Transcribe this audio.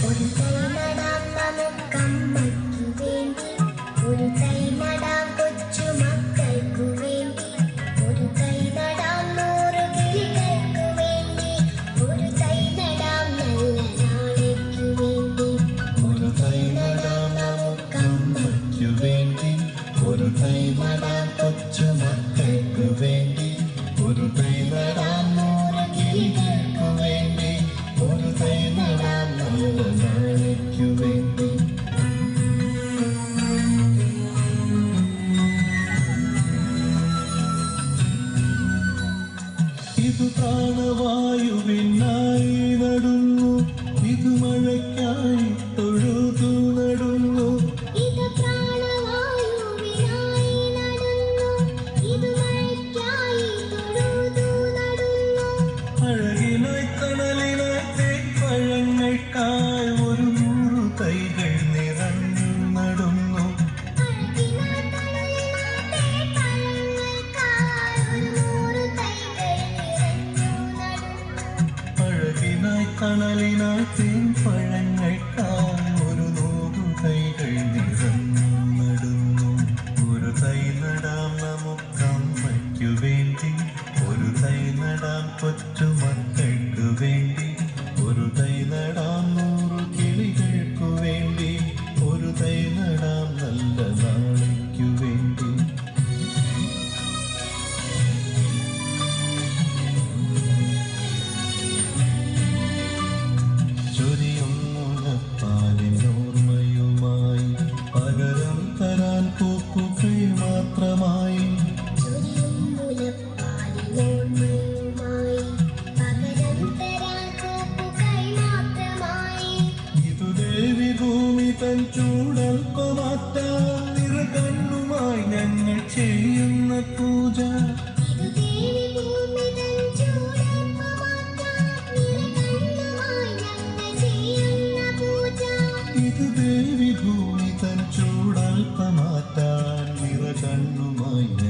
ഒരു ജന്മനാം നമുക്ക് അമ്മയ്ക്ക് വേണ്ടി ഒരു ഇത് പ്രാണവായുവിനായി നടുന്നു അഴകിനായി തണലിനായി തേപ്പഴങ്ങൾക്കായി ഒരു നൂറു ചൂടൻ ഞങ്ങൾ ചെയ്യുന്ന പൂജ. ഭൂമി തൻ ചൂടൽപ്പമാറ്റാൻ നിറകണ്ണുമായി